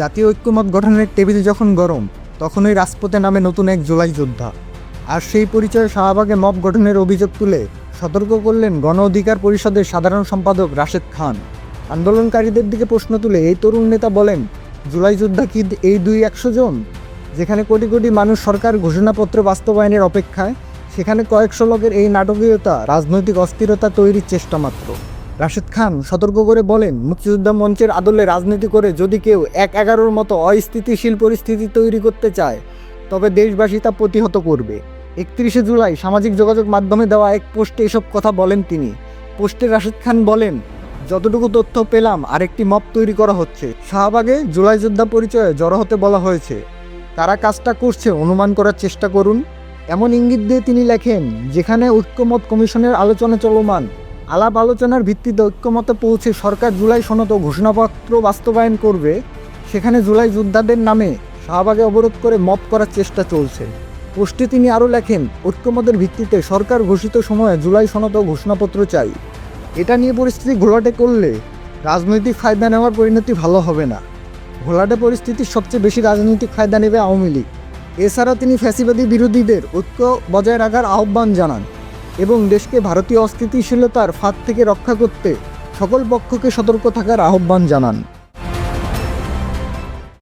জাতীয় ঐক্যমত গঠনের টেবিল যখন গরম তখনই রাজপথে নামে নতুন এক জুলাই যোদ্ধা। আর সেই পরিচয়ে শাহবাগে মব গঠনের অভিযোগ তুলে সতর্ক করলেন গণ অধিকার পরিষদের সাধারণ সম্পাদক রাশেদ খান। আন্দোলনকারীদের দিকে প্রশ্ন তুলে এই তরুণ নেতা বলেন, জুলাই যোদ্ধা কি এই দুই একশো জন? যেখানে কোটি কোটি মানুষ সরকার ঘোষণাপত্র বাস্তবায়নের অপেক্ষায়, সেখানে কয়েকশো লোকের এই নাটকীয়তা, রাজনৈতিক অস্থিরতা তৈরির চেষ্টা মাত্র। রাশেদ খান সতর্ক করে বলেন, মুক্তিযোদ্ধা মঞ্চের আদলে রাজনীতি করে যদি কেউ এক এগারোর মতো অস্থিতিশীল পরিস্থিতি তৈরি করতে চায়, তবে দেশবাসী তা প্রতিহত করবে। একত্রিশে জুলাই সামাজিক যোগাযোগ মাধ্যমে দেওয়া এক পোস্টে এসব কথা বলেন তিনি। পোস্টে রাশেদ খান বলেন, যতটুকু তথ্য পেলাম, আরেকটি মপ তৈরি করা হচ্ছে। শাহবাগে জুলাই যোদ্ধা পরিচয়ে জড়ো হতে বলা হয়েছে। তারা কাজটা করছে, অনুমান করার চেষ্টা করুন। এমন ইঙ্গিত দিয়ে তিনি লেখেন, যেখানে ঐক্যমত কমিশনের আলোচনা চলমান আলাপ আলোচনার ভিত্তিতে ঐক্যমতে পৌঁছে সরকার জুলাই সনদ ও ঘোষণাপত্র বাস্তবায়ন করবে। সেখানে জুলাই যোদ্ধাদের নামে শাহবাগে অবরোধ করে মপ করার চেষ্টা চলছে। পোস্টে তিনি আরও লেখেন, ঐক্যমতের ভিত্তিতে সরকার ঘোষিত সময়ে জুলাই সনদ ও ঘোষণাপত্র চাই। এটা নিয়ে পরিস্থিতি ঘোলাটে করলে রাজনৈতিক ফায়দা নেওয়ার পরিণতি ভালো হবে না। ঘোলাটে পরিস্থিতির সবচেয়ে বেশি রাজনৈতিক ফায়দা নেবে আওয়ামী লীগ। এছাড়া তিনি ফ্যাসিবাদী বিরোধীদের ঐক্য বজায় রাখার আহ্বান জানান। এবং দেশকে ভারতীয় অস্থিতিশীলতার ফাঁদ থেকে রক্ষা করতে সকল পক্ষকে সতর্ক থাকার আহ্বান জানান।